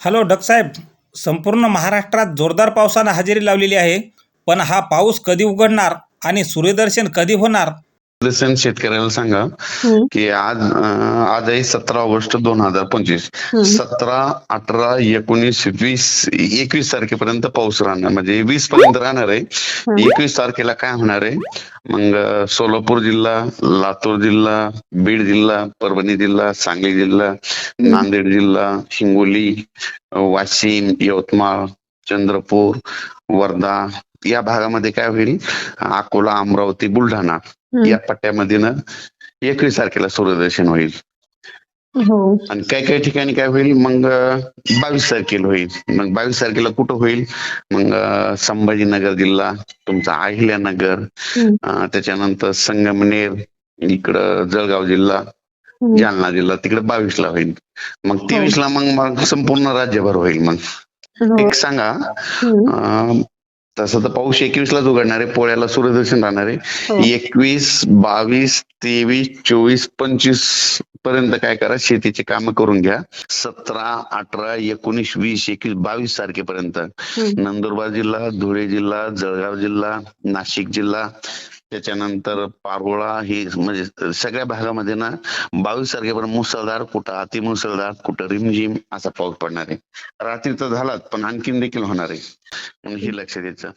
Hello डकसाहेब संपूर्ण महाराष्ट्रात जोरदार पावसानं हजेरी लावलेली आहे. पण हा पाऊस कधी उघडणार आणि सूर्यदर्शन कधी होणार? शेतकऱ्याला सांगा की आज आज आहे सतरा ऑगस्ट दोन हजार पंचवीस. सतरा अठरा एकोणीस वीस एकवीस तारखेपर्यंत पाऊस राहणार. म्हणजे वीस पर्यंत राहणार आहे. एकवीस तारखेला काय होणार आहे? मग सोलापूर जिल्हा लातूर जिल्हा बीड जिल्हा परभणी जिल्हा सांगली जिल्हा नांदेड जिल्हा हिंगोली वाशिम यवतमाळ चंद्रपूर वर्धा या भागामध्ये काय होईल? अकोला अमरावती बुलढाणा. या पट्ट्यामध्ये ना एकवीस तारखेला सूर्यदर्शन होईल. हो. आणि काही काही ठिकाणी काय होईल? मग बावीस तारखेला होईल. मग बावीस तारखेला कुठं होईल? मग संभाजीनगर जिल्हा तुमचा अहिल्यानगर त्याच्यानंतर संगमनेर इकडं जळगाव जिल्हा. जालना जिल्हा तिकडे बावीस ला होईल. मग तेवीस ला मग संपूर्ण राज्यभर होईल मग. हो. एक सांगा तसं तर पाऊस एकवीस लाच उघडणार आहे पोळ्याला सूर्यदर्शन राहणार आहे हो. एकवीस बावीस तेवीस चोवीस पंचवीसपर्यंत काय करा शेतीची कामं करून घ्या सतरा अठरा एकोणीस वीस एकवीस बावीस तारखेपर्यंत. नंदुरबार जिल्हा धुळे जिल्हा जळगाव जिल्हा नाशिक जिल्हा त्याच्यानंतर पारोळा ही म्हणजे सगळ्या भागामध्ये ना बावीस तारखेपर्यंत मुसळधार कुठं अतिमुसळधार कुठं रिमझिम असा पाऊस पडणार आहे. रात्री तर झालाच पण आणखीन देखील होणार आहे. म्हणून हे लक्ष द्यायचं.